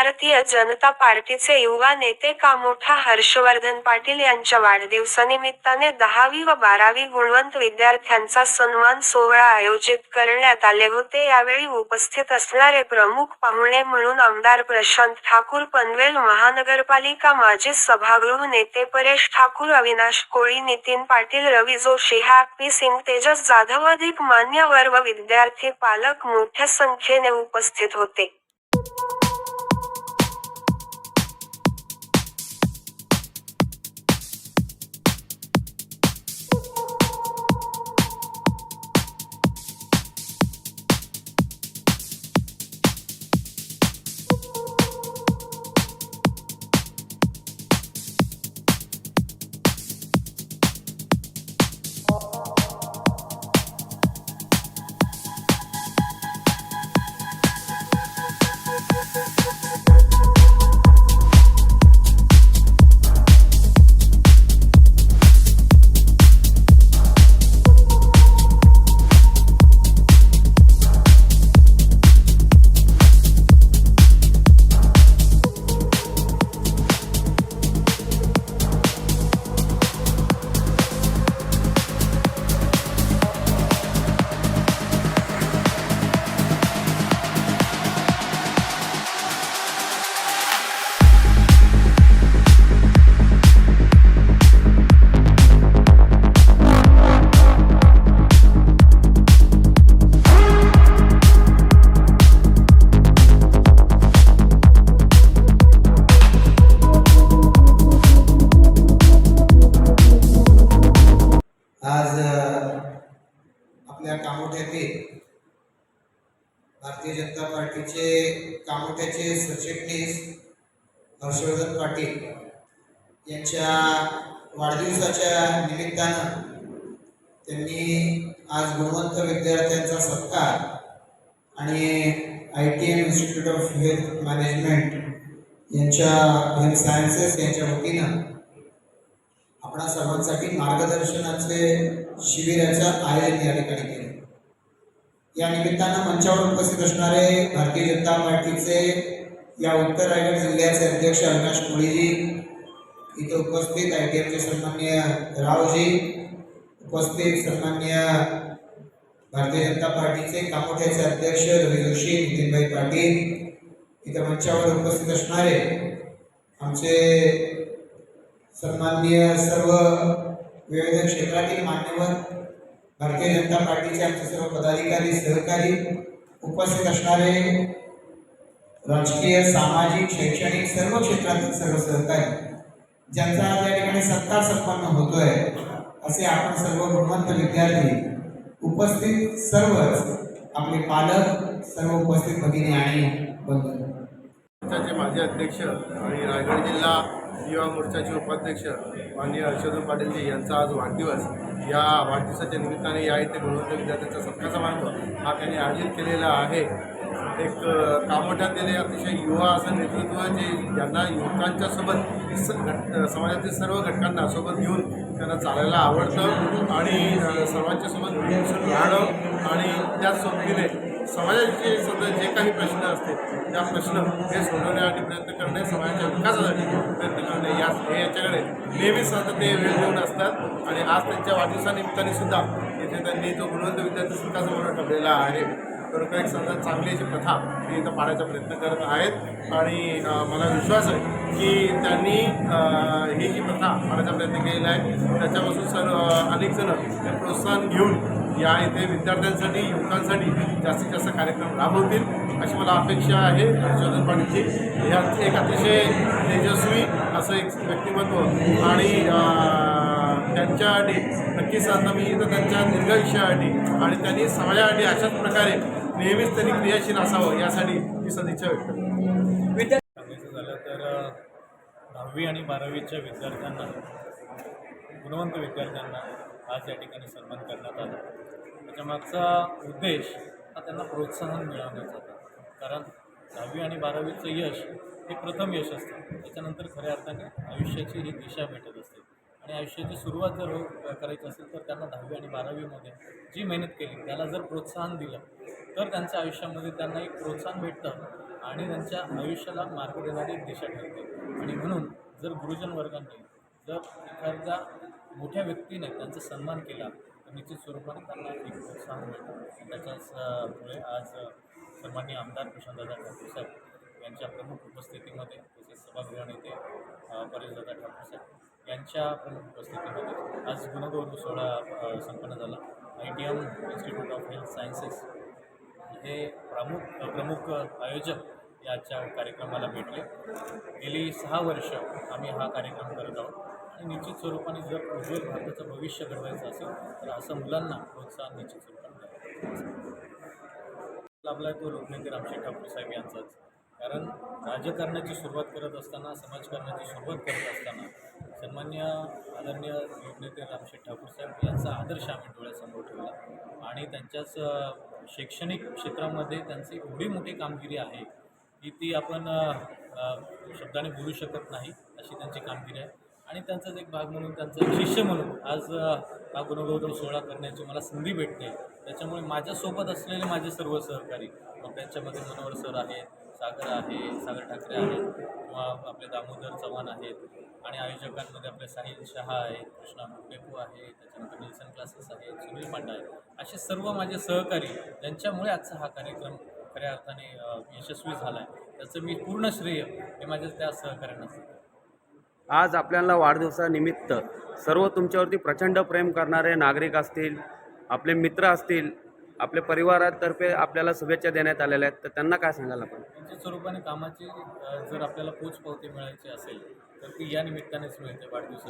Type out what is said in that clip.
भारतीय जनता पार्टीचे युवा नेते कामोठा हर्षवर्धन पाटील यांच्या वाढदिवसानिमित्ताने दहावी व बारावी गुणवंत विद्यार्थ्यांचा सन्मान सोहळा आयोजित करण्यात आले होते. यावेळी उपस्थित असणारे प्रमुख पाहुणे म्हणून आमदार प्रशांत ठाकूर पनवेल महानगरपालिका माजी सभागृह नेते परेश ठाकूर अविनाश कोळी नितीन पाटील रवी जोशी हॅपी सिंग तेजस जाधव अधिक मान्यवर व विद्यार्थी पालक मोठ्या संख्येने उपस्थित होते. कामोठ्यातील भारतीय जनता पार्टीचे कामोठ्याचे सरचिटणीस हर्षवर्धन पाटील यांच्या वाढदिवसाच्या निमित्तानं त्यांनी आज गुणवंत विद्यार्थ्यांचा सत्कार आणि I T M institute of health management यांच्या हेल्थ सायन्सेस यांच्या वतीनं आपणा सर्वांसाठी मार्गदर्शनाचे शिबिराचं आयोजन या ठिकाणी केलं. या निमित्तानं मंचावर उपस्थित असणारे भारतीय जनता पार्टीचे या उत्तर रायगड जिल्ह्याचे अध्यक्ष अविनाश कोळीजी इथे उपस्थित आय टी एमचे सन्मान्य रावजी उपस्थित सन्मान्य भारतीय जनता पार्टीचे कामोठ्याचे अध्यक्ष रवी जोशी नितीनभाई पाटील इथे मंचावर उपस्थित असणारे आमचे सन्माननीय सर्व विविध क्षेत्रातील मान्यवर भारतीय जनता पार्टीचे आमचे सर्व पदाधिकारी सहकारी उपस्थित असणारे राजकीय सामाजिक शैक्षणिक सर्व क्षेत्रातील सर्व सहकारी ज्यांचा आज या ठिकाणी सत्कार संपन्न होतोय असे आपण सर्व गुणवंत विद्यार्थी उपस्थित सर्वच आपले पालक सर्व उपस्थित भगिनी आणि बंधू. मोर्चाचे माजी अध्यक्ष आणि रायगड जिल्हा युवा मोर्चाचे उपाध्यक्ष माननीय हर्षवर्धन पाटीलजी यांचा आज वाढदिवस. या वाढदिवसाच्या निमित्ताने या इथे गुणवंत विद्यार्थ्यांचा सत्कार समारंभ हा त्यांनी आयोजित केलेला आहे. एक अ, कामोठ्यातील अतिशय युवा असं नेतृत्व जे ज्यांना युवकांच्या सोबत स समाजातील सर्व घटकांना सोबत घेऊन त्यांना चालायला आवडतं आणि सर्वांच्यासोबत सर्वांच्या सोबत मिळून राहणं आणि त्याच सोबतीने समाजाचे सध्या जे काही प्रश्न असतील त्या प्रश्न हे सोडवण्यासाठी प्रयत्न करणे समाजाच्या विकासासाठी प्रयत्न करणे. या हे याच्याकडे नेहमीच सातत्य ते वेळ देऊन असतात आणि आज त्यांच्या वाढदिवसानिमित्ताने सुद्धा इथे त्यांनी जो गुणवंत विद्यार्थी सत्कार समारोह ठेवलेला आहे खरोखर एक समजा चांगली अशी प्रथा ते इथं पाडायचा प्रयत्न करत आहेत. आणि मला विश्वास आहे की त्यांनी ही जी प्रथा पाडायचा प्रयत्न केलेला आहे त्याच्यापासून सर अनेक जण ते प्रोत्साहन घेऊन या इथे विद्यार्थ्यांसाठी युवकांसाठी जास्तीत जास्त कार्यक्रम राबवतील अशी मला अपेक्षा आहे. हर्षवर्धन पाटीलची ह्या एक अतिशय तेजस्वी असं एक व्यक्तिमत्व आणि त्यांच्यासाठी नक्कीच आता मी इथं त्यांच्या दीर्घायुष्यासाठी आणि त्यांनी समाजासाठी अशाच प्रकारे नेहमीच त्यांनी क्रियाशील असावं यासाठी मी सदिच्छा व्यक्त करतो. सांगायचं झालं तर दहावी आणि बारावीच्या विद्यार्थ्यांना गुणवंत विद्यार्थ्यांना आज या ठिकाणी सन्मान करण्यात आला. त्याच्यामागचा उद्देश हा त्यांना प्रोत्साहन मिळवण्याचा होता. कारण दहावी आणि बारावीचं यश हे प्रथम यश असतं. त्याच्यानंतर खऱ्या अर्थाने आयुष्याची ही दिशा भेटत असते. आणि आयुष्याची सुरुवात जर हो करायची असेल तर त्यांना दहावी आणि बारावीमध्ये जी मेहनत केली त्याला जर प्रोत्साहन दिलं तर त्यांच्या आयुष्यामध्ये त्यांना एक प्रोत्साहन भेटतं आणि त्यांच्या आयुष्याला मार्ग देणारी एक दिशा ठरते. आणि म्हणून जर गुरुजन वर्गांनी जर एखाद्या मोठ्या व्यक्तीने त्यांचा सन्मान केला. तर निश्चित स्वरूपाने त्यांना एक प्रोत्साहन मिळतं त्याच्याच मुळे आज सन्मान्य आमदार प्रशांतदादा ठाकूर साहेब यांच्या प्रमुख उपस्थितीमध्ये तसेच सभागृह नेते परेशदादा ठाकूर साहेब यांच्या प्रमुख उपस्थितीमध्ये आज गुणगौरव सोहळा संपन्न झाला. I T M institute of health sciences हे प्रमुख प्रमुख आयोजक याच्या कार्यक्रमाला भेटले. गेली सहा वर्ष आम्ही हा कार्यक्रम करत आहोत. आणि निश्चित स्वरूपाने जर उज्ज्वल भारताचं भविष्य घडवायचं असेल तर असं मुलांना प्रोत्साहन निश्चित स्वरूपाने लाभला आहे तो लोकनेते रामशेठ ठाकूर साहेब यांचाच. कारण राजकारणाची सुरुवात करत असताना समाजकारणाची सुरुवात करत असताना सन्मान्य आदरणीय लोकनेते रामशेठ ठाकूर साहेब यांचा आदर्श आम्ही डोळ्यासमोर ठेवला. आणि त्यांच्याच शैक्षणिक क्षेत्रामध्ये त्यांची एवढी मोठी कामगिरी आहे की ती आपण शब्दाने बोलू शकत नाही अशी त्यांची कामगिरी आहे. आणि त्यांचाच एक भाग म्हणून त्यांचा शिष्य म्हणून आज हा गुणगौरव सोहळा करण्याची मला संधी भेटते. त्याच्यामुळे माझ्यासोबत असलेले माझे सर्व सहकारी मग त्यांच्यामध्ये मनोहर सर आहेत सागर आहे सागर ठाकरे आहेत किंवा आपले दामोदर चव्हाण आहेत आणि आयोजकांमध्ये आपले साहिल शहा आहेत कृष्णा मुटेकू आहे त्याच्यानंतर निल्सन क्लासेस आहेत सुनील पांडा आहे असे सर्व माझे सहकारी ज्यांच्यामुळे आजचा हा कार्यक्रम खऱ्या अर्थाने यशस्वी झाला आहे त्याचं मी पूर्ण श्रेय हे माझ्या त्या सहकाऱ्यांना आज आपल्याला वाढदिवसानिमित्त सर्व तुमच्यावरती प्रचंड प्रेम करणारे नागरिक असतील आपले मित्र असतील आपल्या परिवारातर्फे आपल्याला शुभेच्छा देण्यात आलेल्या आहेत. तर त्यांना काय सांगाल आपण? निश्चित स्वरूपाने कामाची जर आपल्याला पोचपावती मिळायची असेल तर ती या निमित्तानेच मिळते वाढदिवसाची.